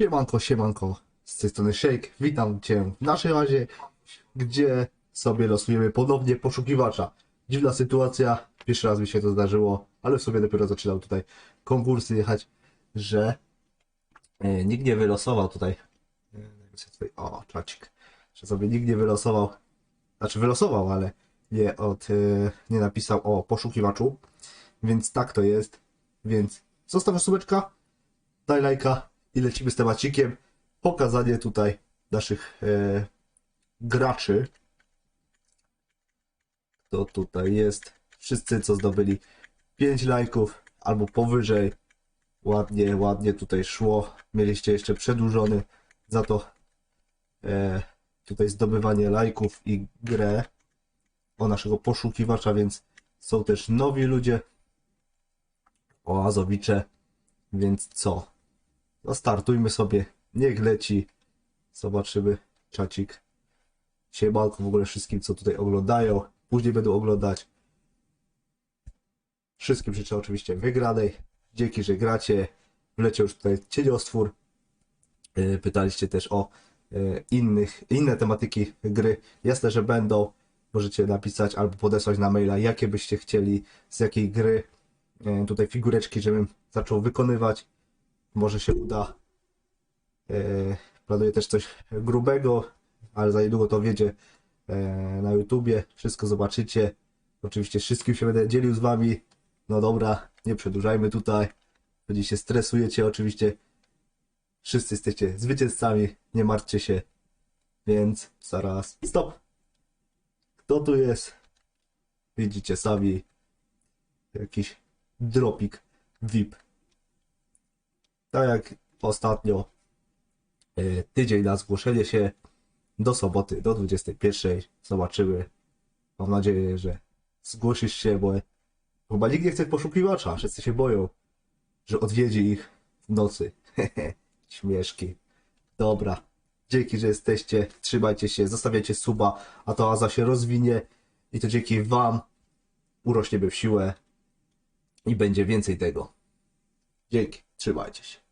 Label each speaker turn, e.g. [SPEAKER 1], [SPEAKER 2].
[SPEAKER 1] Siemanko, siemanko, z tej strony Shake. Witam Cię w naszej razie, gdzie sobie losujemy ponownie poszukiwacza. Dziwna sytuacja, pierwszy raz mi się to zdarzyło, ale w sobie dopiero zaczynam tutaj konkursy jechać, że e, nikt nie wylosował tutaj. O, czacik. Że sobie nikt nie wylosował, znaczy wylosował, ale nie od, e, nie napisał o poszukiwaczu, więc tak to jest. Więc zostaw subeczka, daj lajka i lecimy z temacikiem. Pokazanie tutaj naszych e, graczy. Kto tutaj jest? Wszyscy, co zdobyli 5 lajków albo powyżej. Ładnie, ładnie tutaj szło. Mieliście jeszcze przedłużony za to e, tutaj zdobywanie lajków i grę o naszego poszukiwacza, więc są też nowi ludzie. Oazowicze. Więc co? No startujmy sobie. Niech leci. Zobaczymy. Czacik. Siemanko w ogóle wszystkim, co tutaj oglądają. Później będą oglądać. Wszystkim życzę oczywiście wygranej. Dzięki, że gracie. Wleciał już tutaj cieniostwór. Yy, Pytaliście też o yy, innych, inne tematyki gry. Jasne, że będą. Możecie napisać albo podesłać na maila, jakie byście chcieli, z jakiej gry. Yy, Tutaj figureczki, żebym zaczął wykonywać może się uda. E, Planuję też coś grubego, ale za niedługo to wiedzie e, na YouTubie. Wszystko zobaczycie. Oczywiście wszystkim się będę dzielił z wami. No dobra, nie przedłużajmy tutaj. Będzie się stresujecie, oczywiście. Wszyscy jesteście zwycięzcami, nie martwcie się. Więc zaraz. Stop! Kto tu jest? Widzicie sami. Jakiś dropik VIP tak jak ostatnio, e, tydzień na zgłoszenie się do soboty, do 21. Zobaczymy. Mam nadzieję, że zgłosisz się, bo chyba nikt nie chce poszukiwacza. Wszyscy się boją, że odwiedzi ich w nocy. Śmieszki. Dobra. Dzięki, że jesteście. Trzymajcie się, zostawiajcie suba, a to Aza się rozwinie i to dzięki wam urośniemy w siłę i będzie więcej tego. Dzięki. Trzymajcie się.